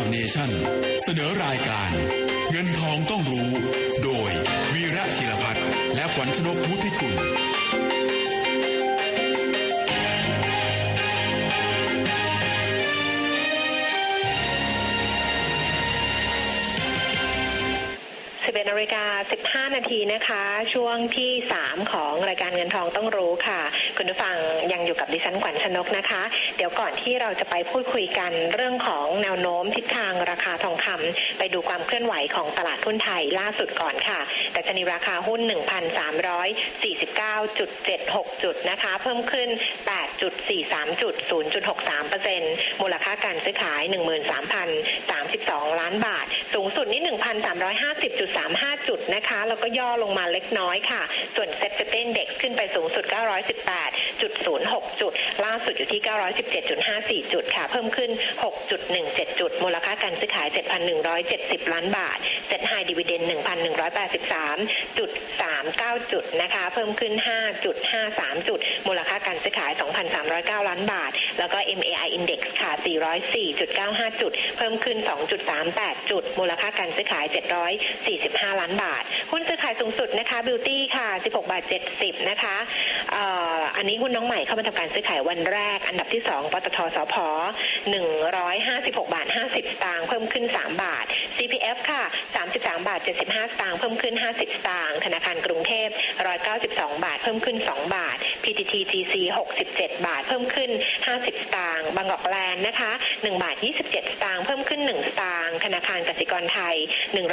าวเนชั่น เสนอรายการ เงินทองต้องรู้ โดยวีระธีรพัฒน์และขวัญชนกมุทิกุล ฬิกา 15 นาทีนะคะ ช่วงที่ 3 ของรายการเงินทองต้องรู้ค่ะ คุณผู้ฟังยังอยู่กับดิฉันขวัญชนกนะคะ เดี๋ยวก่อนที่เราจะไปพูดคุยกันเรื่องของแนวโน้มทิศทางราคาทองคำไปดูความเคลื่อนไหวของตลาดหุ้นไทยล่าสุดก่อนค่ะแต่ชนีราคาหุ้น 1,349.76 จุดนะคะ เพิ่มขึ้น 8.43 จุด 0.63%มูลค่าการซื้อขาย 13,032 ล้านบาท สูงสุดนี่1,350.35 5 จุดนะคะ แล้วก็ย่อลงมาเล็กน้อยค่ะ ส่วนเซ็ตเต้นเด็กขึ้นไปสูงสุด 918.06 จุด ล่าสุดอยู่ที่ 917.54 จุดค่ะ เพิ่มขึ้น 6.17 จุด มูลค่าการซื้อขาย 7,170 ล้านบาทเซ็ตไฮดิวิเดน1,183.39 จุดนะคะ เพิ่มขึ้น 5.53 จุด มูลค่าการซื้อขาย 2,309 ล้านบาท แล้วก็ MAI Index ค่ะ 404.95 จุด เพิ่มขึ้น 2.38 จุด มูลค่าการซื้อขาย 745ล้านบาท หุ้นซื้อขายสูงสุดนะคะ Beauty ค่ะ 16 บาท 70 นะคะอ่ออันนี้หุ้นน้องใหม่เข้ามาทำการซื้อขายวันแรก อันดับที่ 2ปตทสพ156 บาท 50 สตางค์เพิ่มขึ้น 3 บาท CPF ค่ะ 33 บาท 75 สตางค์เพิ่มขึ้น 50 สตางค์ธนาคารกรุงเทพ 192 บาท เพิ่มขึ้น 2 บาท PTT GC 67 บาท เพิ่มขึ้น 50 สตางค์บางกอกแลนด์นะคะ1บาท 27 สตางค์เพิ่มขึ้น 1 สตางค์ธนาคารกสิกรไทย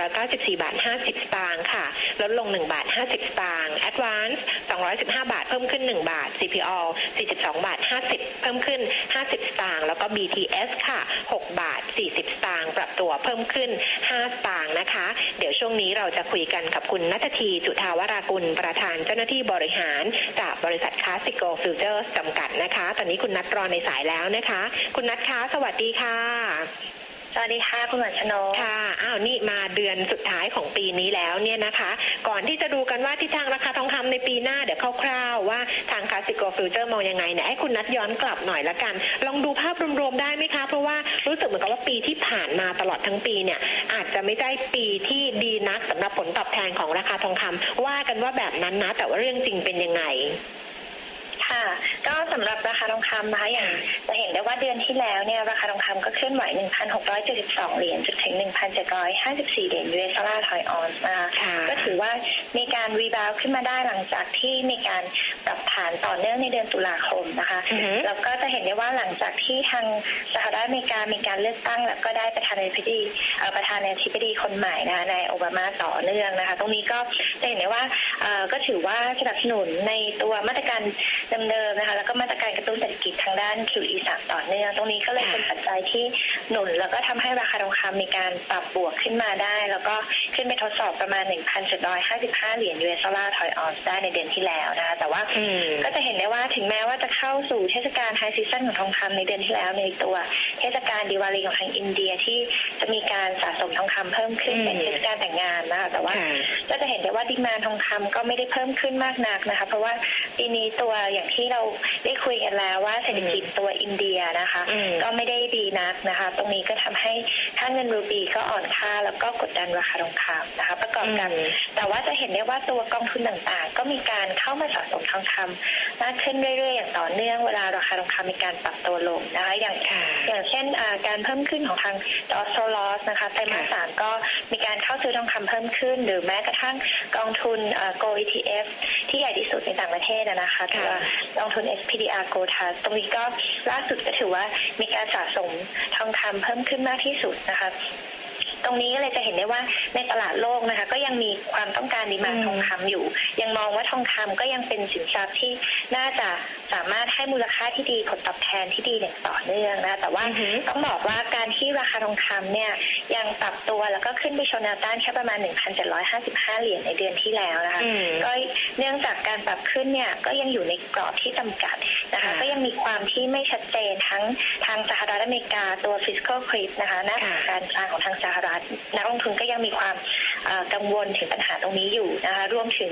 194 บาท 50สตางค์ค่ะ ลดลง 1 บาท 50 สตางค์ Advance 215 บาท เพิ่มขึ้น 1 บาท CPO 42 บาท 50 เพิ่มขึ้น 50 สตางค์ แล้วก็ BTS ค่ะ 6 บาท 40 สตางค์ ปรับตัวเพิ่มขึ้น 5 สตางค์นะคะ เดี๋ยวช่วงนี้เราจะคุยกันกับคุณนัททีจุธาวรากุล ประธานเจ้าหน้าที่บริหาร จากบริษัทคลาสิโกฟิวเจอร์จำกัดนะคะ ตอนนี้คุณนัทรอในสายแล้วนะคะ คุณนัทคะ สวัสดีค่ะ สวัสดีค่ะคุณหมอชนกค่ะอ้าวนี่มาเดือนสุดท้ายของปีนี้แล้วเนี่ยนะคะ ก่อนที่จะดูกันว่าทิศทางราคาทองคำในปีหน้าเดี๋ยวคร่าวๆว่าทางคาสิโกฟิวเจอร์มองยังไงเนี่ยให้คุณนัดย้อนกลับหน่อยละกัน ลองดูภาพรวมๆได้ไหมคะ เพราะว่ารู้สึกเหมือนกับว่าปีที่ผ่านมาตลอดทั้งปีเนี่ยอาจจะไม่ได้ปีที่ดีนักสำหรับผลตอบแทนของราคาทองคำว่ากันว่าแบบนั้นนะแต่ว่าเรื่องจริงเป็นยังไง ค่ะ ก็สำหรับราคาทองคำนะคะอย่างจะเห็นได้ว่าเดือนที่แล้วเนี่ยราคาทองคำก็เคลื่อนไหว 1,672 เหรียญจนถึง 1,754 เหรียญ US ดอลลาร์ถอยออนซ์นะคะค่ะก็ถือว่ามีการรีบาวขึ้นมาได้หลังจากที่มีการปรับฐานต่อเนื่องในเดือนตุลาคมนะคะอือฮึแล้วก็จะเห็นได้ว่าหลังจากที่ทางสหรัฐอเมริกามีการเลือกตั้ง แล้วก็ได้ประธานาธิบดีเอ่อประธานาธิบดีคนใหม่นะคะนายโอบามาต่อเนื่องนะคะ ตรงนี้ก็จะเห็นได้ว่าเอ่อก็ถือว่าสนับสนุนในตัวมาตรการเดิมๆนะคะแล้วก็มาตรการกระตุ้นเศรษฐกิจทางด้าน QE 3ต่อเนื่องตรงนี้ก็เลยเป็นปัจจัยที่หนุน แล้วก็ทำให้ราคาทองคำมีการปรับบวกขึ้นมาได้ แล้วก็ขึ้นไปทดสอบประมาณ 1,755 เหรียญ US ดอลลาร์ถอยออนซ์ได้ในเดือนที่แล้วนะคะแต่ว่าอืมก็จะเห็นได้ว่าถึงแม้ว่าจะเข้าสู่เทศกาลไฮซีซันของทองคำในเดือนที่แล้วในตัว เทศกาลดิวาลีของทางอินเดียที่จะมีการสะสมทองคำเพิ่มขึ้นอืมเป็นเทศกาลแต่งงานนะคะแต่ว่าค่ะก็จะเห็นได้ว่าดีมานทองคำก็ไม่ได้เพิ่มขึ้นมากนักนะคะ เพราะว่าปีนี้ตัวอย่างที่เราได้คุยกันแล้วว่าเศรษฐกิจตัวอินเดียนะคะอืมก็ไม่ได้ดีนักนะคะ ตรงนี้ก็ทำให้ค่าเงินรูปีก็อ่อนค่าแล้วก็กดดันราคาทองคำนะคะ ประกอบกันอืมแต่ว่าจะเห็นได้ว่าตัวกองทุนต่างๆ ก็มีการเข้ามาสะสมทองคำมากขึ้นเรื่อยๆอย่างต่อเนื่องเวลาราคาทองคำมีการปรับตัวลงนะคะ อย่างค่ะอย่างเช่นอ่าการเพิ่มขึ้นของทางดอสโซลอสนะคะไตรมาสค่ะสามก็มีการเข้าซื้อทองคำเพิ่มขึ้น หรือแม้กระทั่งกองทุนโก ETF ที่ใหญ่ที่สุดในต่างประเทศอะนะคะตัวกองทุน SPDR Gold Trust ตรงนี้ก็ล่าสุดก็ถือว่ามีการสะสมทองคำเพิ่มขึ้นมากที่สุดนะคะ ตรงนี้ก็เลยจะเห็นได้ว่าในตลาดโลกนะคะ ก็ยังมีความต้องการดีมาอืมทองคำอยู่ ยังมองว่าทองคำก็ยังเป็นสินทรัพย์ที่น่าจะสามารถให้มูลค่าที่ดีผลตอบแทนที่ดีอย่างต่อเนื่องนะคะแต่ว่าอือฮึต้องบอกว่าการที่ราคาทองคำเนี่ยยังปรับตัวแล้วก็ขึ้นไปชนแนวต้านแค่ประมาณ 1,755 เหรียญในเดือนที่แล้วนะคะอืมก็เนื่องจากการปรับขึ้นเนี่ยก็ยังอยู่ในกรอบที่จำกัดนะคะค่ะก็ยังมีความที่ไม่ชัดเจนทั้งทางสหรัฐอเมริกาตัว fiscal cliff นะคะหน้าค่ะการกลางของทางสหรัฐนักลงทุนก็ยังมีความกังวลถึงปัญหาตรงนี้อยู่นะคะรวมถึง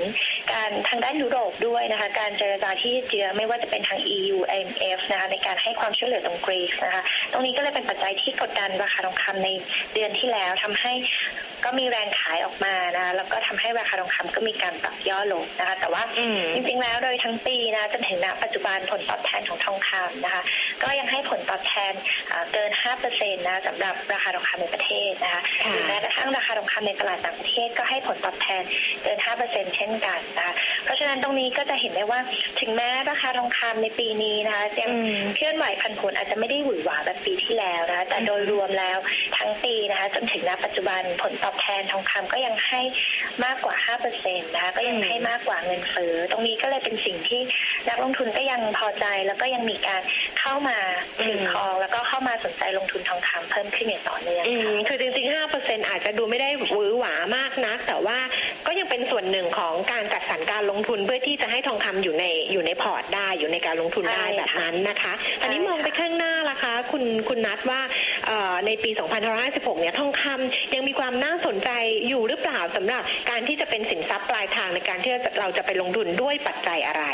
การทางด้านยุโรปด้วยนะคะการเจรจาที่เจือไม่ว่าจะเป็นทาง EU IMF นะคะในการให้ความช่วยเหลือตรงกรีซนะคะตรงนี้ก็เลยเป็นปัจจัยที่กดดันราคาทองคำในเดือนที่แล้วทำให้ ก็มีแรงขายออกมานะคะแล้วก็ทำให้ราคาทองคำก็มีการปรับย่อลงนะคะ แต่ว่าอืมจริงๆแล้วโดยทั้งปีนะจนถึงณปัจจุบันผลตอบแทนของทองคำนะคะ ก็ยังให้ผลตอบแทนอ่าเกิน 5%นะสำหรับราคาทองคำในประเทศนะคะค่ะหรือแม้กระทั่งราคาทองคำในตลาดต่างประเทศก็ให้ผลตอบแทนเกิน 5%เช่นกันนะคะเพราะฉะนั้นตรงนี้ก็จะเห็นได้ว่าถึงแม้ราคาทองคำในปีนี้นะคะยังอืมเคลื่อนไหวผันผวนอาจจะไม่ได้หวือหวาแบบปีที่แล้วนะคะแต่โดยรวมแล้วทั้งปีนะคะจนถึงณปัจจุบันผลตอบแทนทองคำก็ยังให้มากกว่า 5%นะคะก็ยังให้มากกว่าเงินเฟ้อตรงนี้ก็เลยเป็นสิ่งที่นักลงทุนก็ยังพอใจแล้วก็ยังมีการ เข้ามาถือครองแล้วก็เข้ามาสนใจลงทุนทองคำเพิ่มขึ้นอย่างต่อเนื่องอืค่ะมคือจริงๆ5%อาจจะดูไม่ได้หวือหวามากนัก แต่ว่าก็ยังเป็นส่วนหนึ่งของการจัดสรรการลงทุนเพื่อที่จะให้ทองคำอยู่ในอยู่ในพอร์ตได้อยู่ในการลงทุนได้ใช่แบบค่ะนั้นนะคะตอนนี้ใช่มองไปค่ะข้างหน้าล่ะคะ คุณคุณนัทว่าเอ่อในปี 2556 เนี่ยทองคำยังมีความน่าสนใจอยู่หรือเปล่าสำหรับการที่จะเป็นสินทรัพย์ปลายทางในการที่เราจะไปลงทุนด้วยปัจจัยอะไร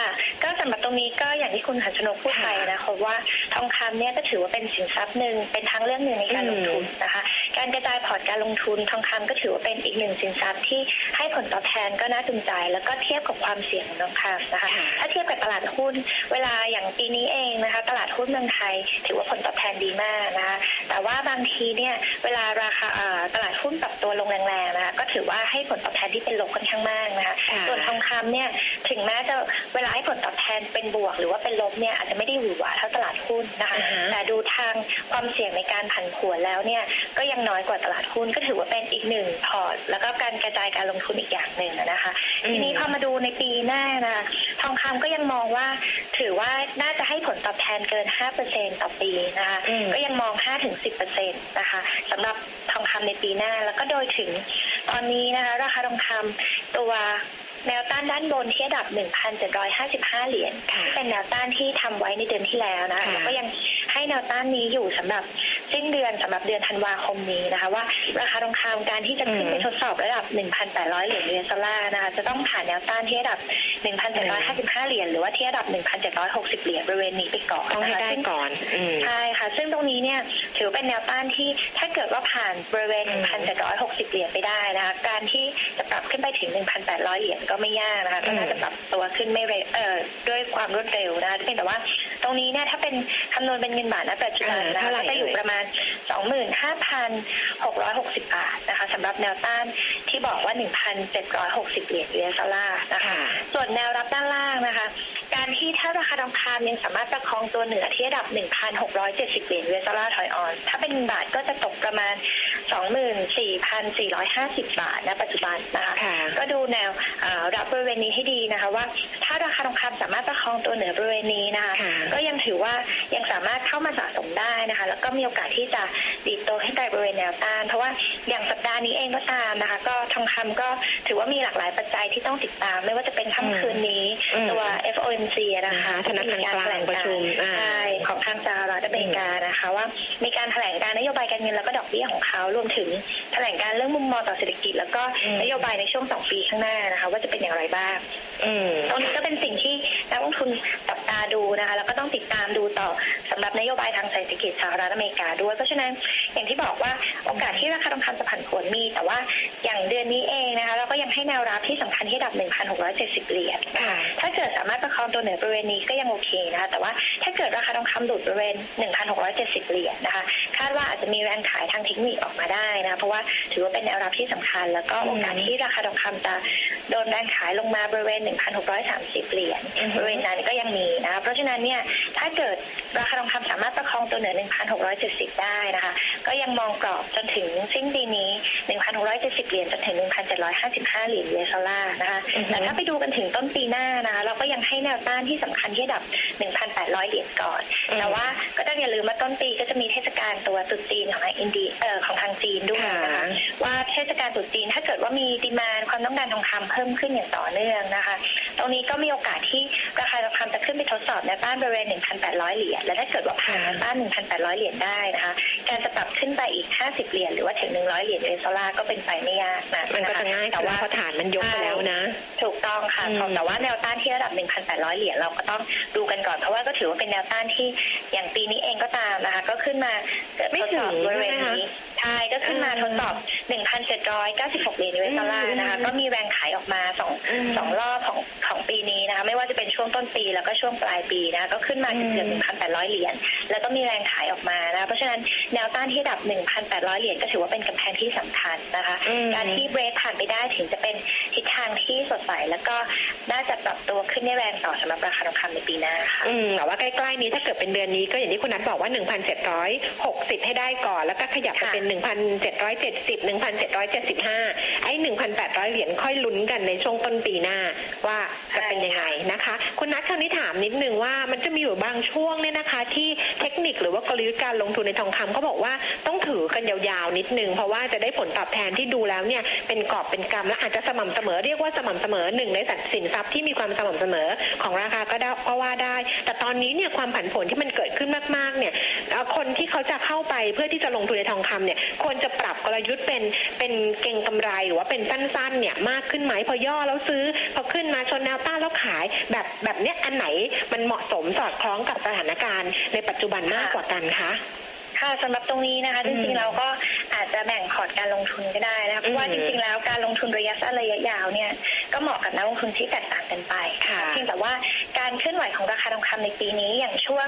ค่ะ ก็สำหรับตรงนี้ก็อย่างที่คุณหันชนกพูดไปนะคะว่าทองคำเนี่ยก็ถือว่าเป็นสินทรัพย์หนึ่งเป็นทางเลือกหนึ่งในการลงทุนนะคะ การกระจายพอร์ตการลงทุนทองคำก็ถือว่าเป็นอีกหนึ่งสินทรัพย์ที่ให้ผลตอบแทนก็น่าจูงใจแล้วก็เทียบกับความเสี่ยงของทองคำนะคะค่ะถ้าเทียบกับตลาดหุ้น เวลาอย่างปีนี้เองนะคะ ตลาดหุ้นเมืองไทย ถือว่าผลตอบแทนดีมากนะคะแต่ว่าบางทีเนี่ยเวลาราคาอ่าตลาดหุ้นปรับตัวลงแรงๆนะคะก็ถือว่าให้ผลตอบแทนที่เป็นลบค่อนข้างมากนะคะค่ะส่วนทองคำเนี่ยถึงแม้จะเวลาให้ผลตอบแทนเป็นบวก หรือว่าเป็นลบเนี่ยอาจจะไม่ได้หวือหวาเท่าตลาดหุ้นนะคะอ่าฮะแต่ดูทางความเสี่ยงในการผันผวนแล้วเนี่ยก็ยังน้อยกว่าตลาดหุ้นก็ถือว่าเป็นอีกหนึ่งพอร์ตแล้วก็การกระจายการลงทุนอีกอย่างหนึ่งอะนะคะ ทีนี้พอมาดูในปีหน้านะคะทองคำก็ยังมองว่าถือว่าน่าจะให้ผลตอบแทนเกิน 5%ต่อปีนะคะอืมก็ยังมอง 5-10%นะคะสำหรับทองคำในปีหน้าแล้วก็โดยถึงตอนนี้นะคะ ราคาทองคำตัว แนวต้านด้านบนที่ระดับ 1,755 เหรียญค่ะที่เป็นแนวต้านที่ทำไว้ในเดือนที่แล้วนะคะค่ะแล้วก็ยังให้แนวต้านนี้อยู่สำหรับสิ้นเดือนสำหรับเดือนธันวาคมนี้นะคะ ว่าราคาทองคำการที่จะขึ้นไปทดสอบระดับ 1,800 เหรียญ US ดอลลาร์นะคะจะต้องผ่านแนวต้านที่ระดับ 1,755 เหรียญหรือว่าที่ระดับ 1,760 เหรียญบริเวณนี้ไปก่อนต้องให้นะคะได้ซึ่งก่อนอืมใช่ค่ะ ซึ่งตรงนี้เนี่ยถือเป็นแนวต้านที่ถ้าเกิดว่าผ่านบริเวณอืม1,760 เหรียญไปได้นะคะการที่จะปรับขึ้นไปถึง 1,800 เหรียญก็ไม่ยากนะคะก็น่าจะปรับตัวขึ้นไม่เร็วเอ่อด้วยความรวดเร็วนะคะเพียงแต่ว่าตรงนี้เนี่ยถ้าเป็นคำนวณเป็นเงินบาทณปัจจุบันอ่านะเท่าคะไหร่ก็จะอยู่เอ่ยประมาณ 25,660 บาทนะคะสำหรับแนวต้านที่บอกว่า 1,760 เหรียญ US ดอลลาร์นะคะค่ะส่วนแนวรับด้านล่างนะคะ การที่ถ้าราคาทองคำยังสามารถประคองตัวเหนือที่ระดับ 1,670เหรียญ US ดอลลาร์ถอยออน ถ้าเป็นบาทก็จะตกประมาณ 24,450 บาทณปัจจุบันนะคะค่ะก็ดูแนวอ่ารับบริเวณนี้ให้ดีนะคะว่า ถ้าราคาทองคำสามารถประคองตัวเหนือบริเวณนี้นะคะค่ะก็ยังถือว่ายังสามารถเข้ามาสะสมได้นะคะ แล้วก็มีโอกาสที่จะดีดตัวให้ไกลบริเวณแนวต้าน เพราะว่าอย่างสัปดาห์นี้เองก็ตามนะคะ ก็ทองคำก็ถือว่ามีหลากหลายปัจจัยที่ต้องติดตาม ไม่ว่าจะเป็นค่ำคืนนี้อืมตัว FOMC นะคะนะคะธนาคารกลางประชุมอ่าใช่ มีการแถลงการนโยบายการเงินแล้วก็ดอกเบี้ยของเขารวมถึงแถลงการเรื่องมุมมองต่อเศรษฐกิจ แล้วก็อืมนโยบายในช่วงสองปีข้างหน้านะคะ ว่าจะเป็นอย่างไรบ้างอืมตรงนี้ก็เป็นสิ่งที่นักลงทุนจับตาดูนะคะแล้วก็ต้องติดตามดูต่อสำหรับนโยบายทางเศรษฐกิจสหรัฐอเมริกาด้วย เพราะฉะนั้นอย่างที่บอกว่าโอกาสที่ราคาทองคำจะผันผวนมี แต่ว่าอย่างเดือนนี้เองนะคะเราก็ยังให้แนวรับที่สำคัญที่ระดับ 1,670 เหรียญค่ะถ้าเกิดสามารถประคองตัวเหนือบริเวณนี้ก็ยังโอเคนะคะแต่ว่าถ้าเกิดราคาทองคำหลุดบริเวณ 1,670 เหรียญนะคะคาดว่าอาจจะมีแรงขายทางเทคนิคออกมาได้นะเพราะว่าถือว่าเป็นแนวรับที่สำคัญ แล้วก็โอกาสที่ราคาทองคำจะโดนแรงขายลงมาบริเวณ 1,630 เหรียญอือฮึบริเวณนั้นก็ยังมีนะคะเพราะฉะนั้นเนี่ยถ้าเกิด ราคาทองคำสามารถประคองตัวเหนือ 1,670 ได้นะคะ ก็ยังมองกรอบจนถึงสิ้นปีนี้ 1,670 เหรียญจนถึง 1,755 เหรียญ US ดอลลาร์นะคะอือฮึแต่ถ้าไปดูกันถึงต้นปีหน้านะคะ เราก็ยังให้แนวต้านที่สำคัญที่ระดับ 1,800 เหรียญก่อนอืมแต่ว่าก็ต้องอย่าลืมว่าต้นปีก็จะมีเทศกาลตัวตรุษจีนของทางอินเดียเอ่อของทางจีนด้วยนะคะค่ะว่าเทศกาลตรุษจีน ถ้าเกิดว่ามีดีมานความต้องการทองคำเพิ่มขึ้นอย่างต่อเนื่องนะคะ ตรงนี้ก็มีโอกาสที่ราคาทองคำจะขึ้นไปทดสอบแนวต้านบริเวณ 1,800 เหรียญญและถ้าเกิดว่าผ่านแนวต้าน 1,800 เหรียญได้นะคะ การจะปรับขึ้นไปอีก 50 เหรียญหรือว่าถึง 100 เหรียญ US ดอลลาร์ก็เป็นไปไม่ยากนะมันก็จะง่ายแต่แต่ว่าว่าพอฐานมันยกไปแล้วนะ ถูกต้องค่ะอืมแต่ว่าแนวต้านที่ระดับ 1,800 เหรียญเราก็ต้องดูกันก่อนเพราะว่าก็ถือว่าเป็นแนวต้านที่อย่างปีนี้เองก็ตามนะคะ ก็ขึ้นมาเกิดไม่ทดถึสงอบบริเวณใช่ไหมคะนี้ใช่ก็ขึ้นมาอืมทดสอบ1,796เหรียญ US ดอลลาร์นะคะอืมก็มีแรงขายออกมาสองอืมสองรอบของของปีนี้นะคะ ไม่ว่าจะเป็นช่วงต้นปีแล้วก็ช่วงปลายปีนะคะก็ขึ้นมาถึงเกือบอืม 1,800 เหรียญแล้วก็มีแรงขายออกมานะคะเพราะฉะนั้นแนวต้านที่ระดับ 1,800 เหรียญก็ถือว่าเป็นกำแพงที่สำคัญนะคะอืมการที่เบรกผ่านไปได้ถึงจะเป็นทิศทางที่สดใสแล้วก็น่าจะปรับตัวขึ้นได้แรงต่อสำหรับราคาทองคำในปีหน้าค่ะอืมแต่ว่าใกล้ๆนี้ถ้าเกิดเป็นเดือนนี้ก็อย่างที่คุณนัทบอกว่า 1,760 ให้ได้ก่อน แล้วก็ขยับไปเป็น 1,770 1,775 ไอ้ 1,800 เหรียญค่อยลุ้นกันในช่วงต้นปีหน้าว่าจะเป็นยังไงนะคะ คุณนัทคราวนี้ถามนิดนึงว่ามันจะมีอยู่บางช่วงเนี่ยนะคะที่เทคนิคหรือว่ากลยุทธ์การลงทุนในทองคำเขาบอกว่าต้องถือกันยาวๆนิดนึงเพราะว่าจะได้ผลตอบแทนที่ดูแล้วเนี่ยเป็นกอบเป็นกำและอาจจะสม่ำเสมอเรียกว่าสม่ำเสมอหนึ่งในสินทรัพย์ที่มีความสม่ำเสมอของราคาก็ได้ก็ว่าได้ แต่ตอนนี้เนี่ยความผันผวนที่มันเกิดขึ้นมากๆเนี่ยคนที่เขาจะเข้าไปเพื่อที่จะลงทุนในทองคำเนี่ยควรจะปรับกลยุทธ์เป็นเป็นเก่งกำไรหรือว่าเป็นสั้นๆเนี่ยมากขึ้นไหมพอย่อแล้วซื้อพอขึ้นมาชนแนวต้านแล้วขายแบบแบบเนี้ยอันไหนมันเหมาะสมสอดคล้องกับสถานการณ์ในปัจจุบันมากกว่ากันคะค่ะสำหรับตรงนี้นะคะอืจมริงๆเราก็อาจจะแบ่งพอร์ตการลงทุนก็ได้นะคะเพราะว่าอืจมริงๆแล้วการลงทุนระยะสั้นระยะยาวเนี่ย ก็เหมาะกับนักลงทุนที่แตกต่างกันไปค่ะเพียงแต่ว่าการเคลื่อนไหวของราคาทองคำในปีนี้อย่างช่วง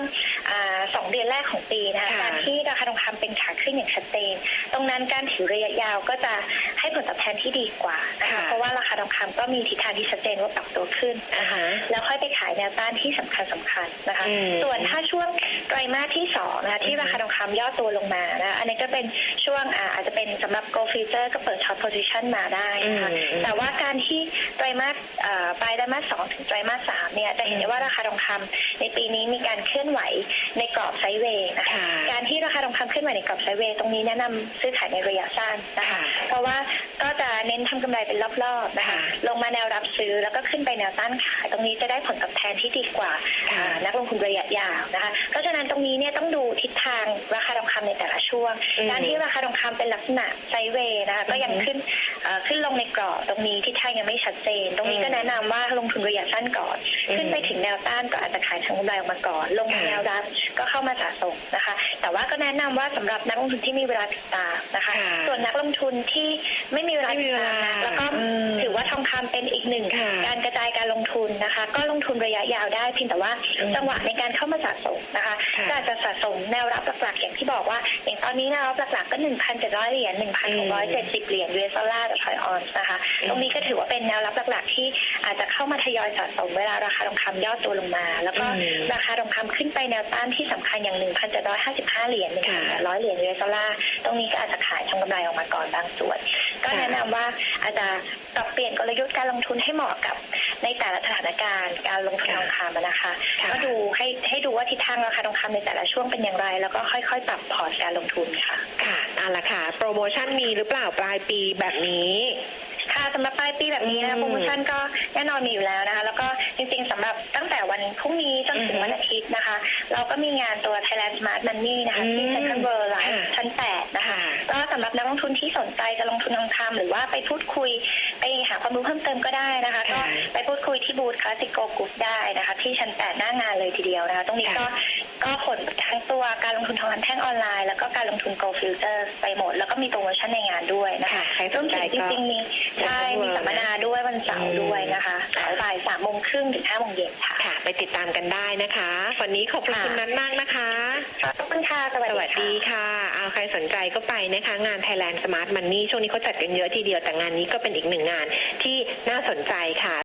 อาสองเดือนแรกของปีนะคะค่ะการที่ราคาทองคำเป็นขาขึ้นอย่างชัดเจนตรงนั้นการถือระยะยาวก็จะให้ผลตอบแทนที่ดีกว่านะคะเพราะว่าราคาทองคำก็มีทิศทางที่ชัดเจนว่าปรับตัวขึ้นอ่าฮะแล้วค่อยไปขายแนวต้านที่สำคัญสคัญๆนะคะอืมส่วนถ้าช่วงไตรมาสที่สองนะคะที่ราคาทองคำย่อตัวลงมานะอันนี้ก็เป็นช่วงอาอาจจะเป็นสำหรับ Gold Future ก็เปิดช็อตโพซิชันมาได้นะคะอืมอืมแต่ว่าการที่ไตรมาสเอ่อปลายไตรมาสสองถึงไตรมาสสามเนี่ยจะเห็นได้ว่าราคาทองคำในปีนี้มีการเคลื่อนไหวในกรอบไซด์เวย์นะคะค่ะการที่ราคาทองคำเคลื่อนไหวในกรอบไซด์เวย์ตรงนี้แนะนำซื้อขายในระยะสั้นนะคะค่ะเพราะว่าก็จะเน้นทำกำไรเป็นรอบๆนะคะค่ะลงมาแนวรับซื้อแล้วก็ขึ้นไปแนวต้านขายตรงนี้จะได้ผลตอบแทนที่ดีกว่าค่ะอ่านักลงทุนระยะยาวนะคะเพราะฉะนั้นตรงนี้เนี่ยต้องดูทิศทางราคาทองคำในแต่ละช่วงอืมการที่ราคาทองคำเป็นลักษณะไซด์เวย์นะคะก็ยังอืมขึ้นเอ่อขึ้นลงในกรอบตรงนี้ทิศทางยังไม่ชัดเจน ตรงนี้อืมก็แนะนำว่าลงทุนระยะสั้นก่อนอืมขึ้นไปถึงแนวต้านก็อาจจะขายทางกำไรออกมาก่อน ลงมาค่ะแนวรับก็เข้ามาสะสมนะคะ แต่ว่าก็แนะนำว่าสำหรับนักลงทุนที่มีเวลาติดตามนะคะค่ะส่วนนักลงทุนที่ไม่มีเวลาไม่มีเวลาติดตามแล้วก็อืมถือว่าทองคำเป็นอีกหนึ่งค่ะการกระจายการลงทุนนะคะ ก็ลงทุนระยะยาวได้เพียงแต่ว่าอืมจังหวะในการเข้ามาสะสมนะคะค่ะก็อาจจะสะสมแนวรับหลักๆอย่างที่บอกว่า อย่างตอนนี้แนวรับหลักๆก็ 1,700 เหรียญ1,670 เหรียญ US ดอลลาร์ต่อทอยออนซ์นะคะอืมตรงนี้ก็ถือว่าเป็นแนวรับหลักๆที่อาจจะเข้ามาทยอยสะสมเวลาราคาทองคำย่อตัวลงมา แล้วก็อืมราคาทองคำขึ้นไปแนวต้านที่สำคัญอย่าง 1,755 เหรียญค่ะ1,800 เหรียญ US ดอลลาร์ตรงนี้ก็อาจจะขายทำกำไรออกมาก่อนบางส่วน ก็ค่ะแนะนำว่าอาจจะปรับเปลี่ยนกลยุทธ์การลงทุนให้เหมาะกับในแต่ละสถานการณ์การลงทุนทองคำอะนะคะค่ะก็ดูให้ให้ดูว่าทิศทางราคาทองคำในแต่ละช่วงเป็นอย่างไร แล้วก็ค่อยๆปรับพอร์ตการลงทุนค่ะ ค่ะเอาละค่ะ โปรโมชั่นมีหรือเปล่าปลายปีแบบนี้ ค่ะสำหรับปลายปีแบบนี้อืนะมโปรโมชั่นก็แน่นอนมีอยู่แล้วนะคะ แล้วก็จริงๆสำหรับตั้งแต่วันพรุ่งนี้จนถึงอือฮึวันอาทิตย์นะคะ เราก็มีงานตัว Thailand Smart Money นะคะที่อืม Central World Live ค่ะชั้น 8 นะคะค่ะก็สำหรับนักลงทุนที่สนใจจะลงทุนทองคำหรือว่าไปพูดคุยไปหาความรู้เพิ่มเติมก็ได้นะคะ ก็ค่ะไปพูดคุยที่บูธคลาสสิโกกรุ๊ปได้นะคะ ที่ชั้น 8 หน้างานเลยทีเดียวนะคะ ตรงนี้ก็ค่ะ ก็ผลทั้งตัวการลงทุนทองคำแท่งออนไลน์ แล้วก็การลงทุน Gold Futures ไปหมด แล้วก็มีโปรโมชั่นในงานด้วยนะคะค่ะใครสรวมนใจถึงจก็ริงๆมีใช่มีสัมมนาด้วยวันเสาร์ด้วยนะคะเสาร์บ่ายสามโมงครึ่งถึงห้าโมงเย็นค่ะค่ะไปติดตามกันได้นะคะ วันนี้ขอบคุณค่ะคุณนัทมากนะคะขอบคุณค่ะสวัสสดีวัสค่ะดีค่ะเอาใครสนใจก็ไปนะคะ งาน Thailand Smart Money ช่วงนี้เขาจัดกันเยอะทีเดียวแต่งานนี้ก็เป็นอีกหนึ่งงานที่น่าสนใจค่ะ